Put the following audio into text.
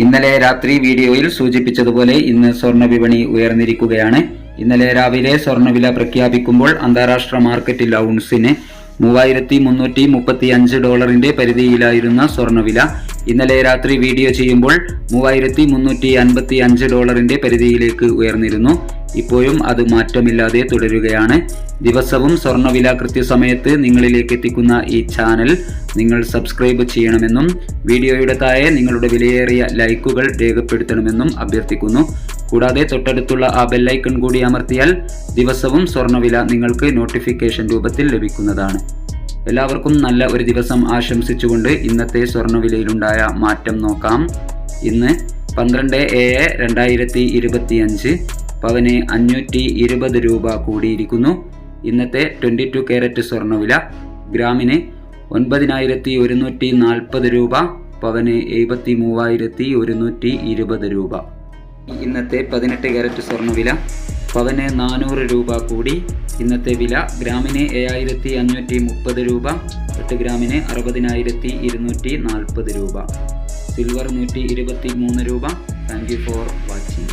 ഇന്നലെ രാത്രി വീഡിയോയിൽ സൂചിപ്പിച്ചതുപോലെ ഇന്ന് സ്വർണ വിപണി ഉയർന്നിരിക്കുകയാണ്. ഇന്നലെ രാവിലെ സ്വർണവില പ്രഖ്യാപിക്കുമ്പോൾ അന്താരാഷ്ട്ര മാർക്കറ്റിൽ ഔൺസിന് മൂവായിരത്തി മുന്നൂറ്റി മുപ്പത്തി അഞ്ച് ഡോളറിന്റെ പരിധിയിലായിരുന്ന സ്വർണവില ഇന്നലെ രാത്രി വീഡിയോ ചെയ്യുമ്പോൾ മൂവായിരത്തി മുന്നൂറ്റി അൻപത്തി അഞ്ച് ഡോളറിന്റെ പരിധിയിലേക്ക് ഉയർന്നിരുന്നു. ഇപ്പോഴും അത് മാറ്റമില്ലാതെ തുടരുകയാണ്. ദിവസവും സ്വർണവില കൃത്യസമയത്ത് നിങ്ങളിലേക്ക് എത്തിക്കുന്ന ഈ ചാനൽ നിങ്ങൾ സബ്സ്ക്രൈബ് ചെയ്യണമെന്നും വീഡിയോയുടെ താഴെ നിങ്ങളുടെ വിലയേറിയ ലൈക്കുകൾ രേഖപ്പെടുത്തണമെന്നും അഭ്യർത്ഥിക്കുന്നു. കൂടാതെ തൊട്ടടുത്തുള്ള ആ ബെല്ലൈക്കൺ കൂടി അമർത്തിയാൽ ദിവസവും സ്വർണവില നിങ്ങൾക്ക് നോട്ടിഫിക്കേഷൻ രൂപത്തിൽ ലഭിക്കുന്നതാണ്. എല്ലാവർക്കും നല്ല ഒരു ദിവസം ആശംസിച്ചുകൊണ്ട് ഇന്നത്തെ സ്വർണവിലയിലുണ്ടായ മാറ്റം നോക്കാം. ഇന്ന് പന്ത്രണ്ട് ഏഴ് രണ്ടായിരത്തി ഇരുപത്തിയഞ്ച് പവന് അഞ്ഞൂറ്റി ഇരുപത് രൂപ കൂടിയിരിക്കുന്നു. ഇന്നത്തെ ട്വന്റി ടു കാരറ്റ് സ്വർണവില ഗ്രാമിന് ഒൻപതിനായിരത്തി ഒരുന്നൂറ്റി നാൽപ്പത് രൂപ പവന് എഴുപത്തി മൂവായിരത്തി ഒരുന്നൂറ്റി ഇരുപത് രൂപ. ഇന്നത്തെ പതിനെട്ട് കാരറ്റ് സ്വർണവില പവന് നാനൂറ് രൂപ കൂടി. ഇന്നത്തെ വില ഗ്രാമിന് ഏഴായിരത്തി അഞ്ഞൂറ്റി മുപ്പത് രൂപ എട്ട് ഗ്രാമിന് അറുപതിനായിരത്തി ഇരുന്നൂറ്റി നാൽപ്പത് രൂപ. സിൽവർ നൂറ്റി ഇരുപത്തി മൂന്ന് രൂപ. Thank you for watching.